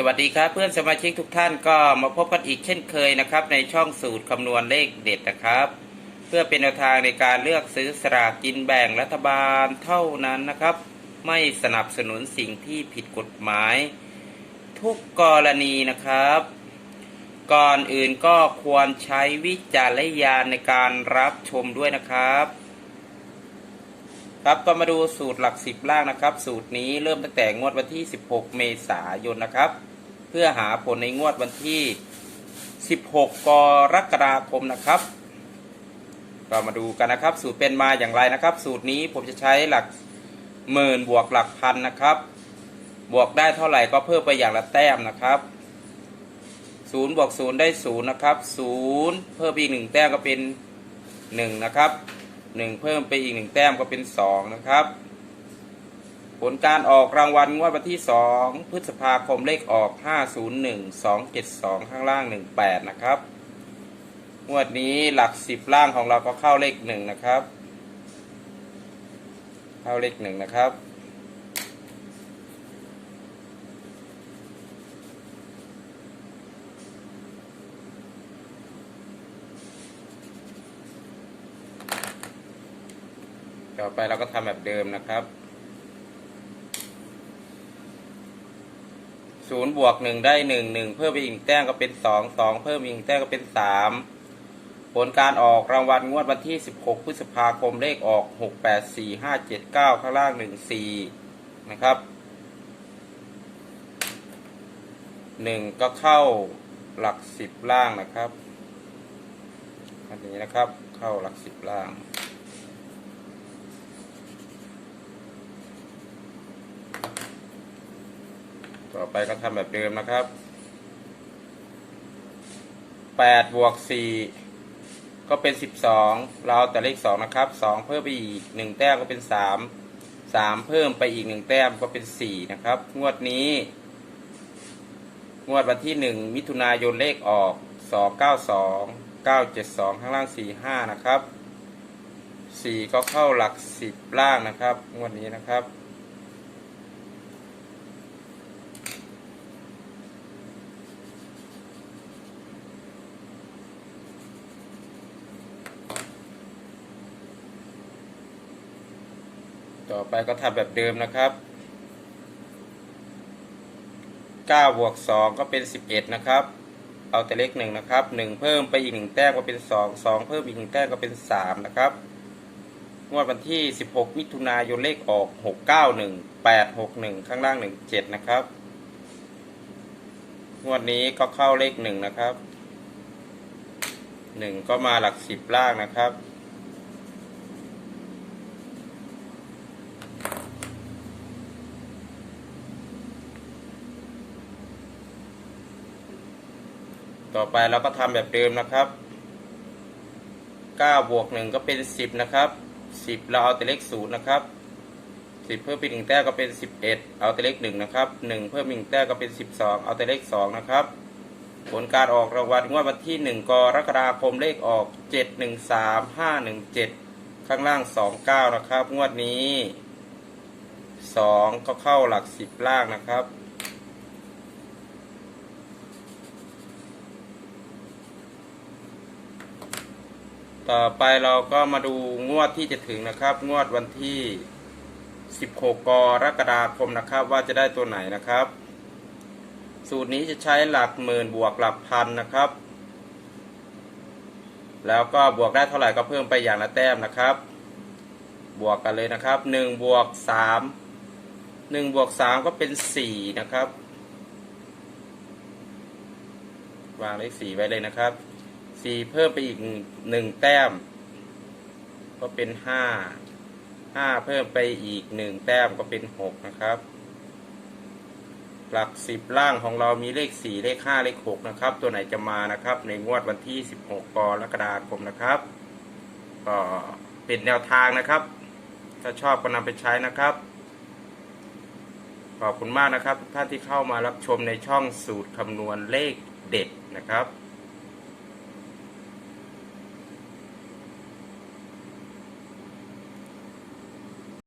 สวัสดีครับเพื่อนสมาชิกทุกท่านก็มาพบกันอีกเช่นเคยนะครับ ในช่องสูตรคำนวณเลขเด็ดนะครับ เพื่อเป็นแนวทางในการเลือกซื้อสลากกินแบ่งรัฐบาลเท่านั้นนะครับ ไม่สนับสนุนสิ่งที่ผิดกฎหมาย ทุกกรณีนะครับ ก่อนอื่นก็ควรใช้วิจารณญาณในการรับชมด้วยนะครับ ครับก็มาดูสูตรหลักสิบล่างนะครับ สูตรนี้เริ่มตั้งแต่งวดวันที่ 16 เมษายนนะครับ เพื่อหาผลในงวดวันที่ 16 กรกฎาคมนะครับ ก็มาดูกันนะครับ สูตรเป็นมาอย่างไรนะครับ สูตรนี้ผมจะใช้หลักหมื่นบวกหลักพันนะครับ บวกได้เท่าไหร่ก็เพิ่มไปอย่างละแต้มนะครับศูนย์บวกศูนย์ได้ศูนย์นะครับศูนย์เพิ่มอีกหนึ่งแต้มก็เป็นหนึ่งนะครับ หนึ่งเพิ่มไปอีกหนึ่งแต้มก็เป็นสองนะครับ ผลการออกรางวัลงวดวันที่สองพฤษภาคมเลขออกห้าศูนย์หนึ่งสองเจ็ดสองข้างล่างหนึ่งแปดนะครับงวดนี้หลักสิบล่างของเราก็เข้าเลขหนึ่งนะครับ เข้าเลขหนึ่งนะครับ ต่อไปเราก็ทำแบบเดิมนะครับศูนย์บวกหนึ่งได้หนึ่งหนึ่งเพิ่มไปอีกแต้มก็เป็นสองสองเพิ่มอีกแต้มก็เป็นสามผลการออกรางวัลงวดวันที่สิบหกพฤษภาคมเลขออกหกแปดสี่ห้าเจ็ดเก้าข้างล่างหนึ่งสี่นะครับหนึ่งก็เข้าหลักสิบล่างนะครับอันนี้นะครับเข้าหลักสิบล่าง ต่อไปก็ทำแบบเดิมนะครับแปดบวกสี่ก็เป็นสิบสองเราแต่เลขสองนะครับสองเพิ่มไปอีกหนึ่งแต้มก็เป็นสามสามเพิ่มไปอีกหนึ่งแต้มก็เป็นสี่นะครับ งวดนี้ งวดวันที่หนึ่งมิถุนายนเลขออกสองเก้าสองเก้าเจ็ดสองข้างล่างสี่ห้านะครับสี่ก็เข้าหลักสิบล่างนะครับ งวดนี้นะครับ ต่อไปก็ทำแบบเดิมนะครับ9บวก2ก็เป็น 11 นะครับ เอาแต่เลข1นะครับ 1 เพิ่มไปอีก 1 แต้มก็เป็น 2 2 เพิ่มอีก 1 แต้มก็เป็น 3 นะครับ งวดวันที่ 16 มิถุนายนเลขออก 691 861 ข้างล่าง 17 นะครับ งวดนี้ก็เข้าเลข 1 นะครับ 1 ก็มาหลัก 10 ล่างนะครับ ต่อไปเราก็ทำแบบเดิมนะครับ9บวก1ก็เป็น 10 นะครับ 10 เราเอาแต่เลข0นะครับ 10 เพิ่มไป1แต้มก็เป็น 11 เอาแต่เลข1นะครับ 1 เพิ่ม1แต้มก็เป็น 12 เอาแต่เลข 2 นะครับ ผลการออกรางวัลงวดวันที่ 1 กรกฎาคมเลขออก 713517 ข้างล่าง 29 นะครับ งวดนี้ 2 ก็เข้าหลัก 10 ล่างนะครับ ต่อไปเราก็มาดูงวดที่จะถึงนะครับ งวดวันที่ 16 กรกฎาคมนะครับ ว่าจะได้ตัวไหนนะครับ สูตรนี้จะใช้หลักหมื่นบวกหลักพันนะครับ แล้วก็บวกได้เท่าไหร่ก็เพิ่มไปอย่างละแต้มนะครับ บวกกันเลยนะครับ1บวก3 1บวก3ก็เป็น 4 นะครับ วางเลข4ไว้เลยนะครับ สี่เพิ่มไปอีกหนึ่งแต้ม ก็เป็นห้าห้าเพิ่มไปอีกหนึ่งแต้มก็เป็นหกนะครับ หลักสิบล่างของเรามีเลขสี่เลขห้าเลขหกนะครับ ตัวไหนจะมานะครับ ในงวดวันที่สิบหกกรกฎาคมนะครับ ก็เป็นแนวทางนะครับ ถ้าชอบก็นำไปใช้นะครับขอบคุณมากนะครับทุกท่านที่เข้ามารับชมในช่องสูตรคำนวณเลขเด็ดนะครับ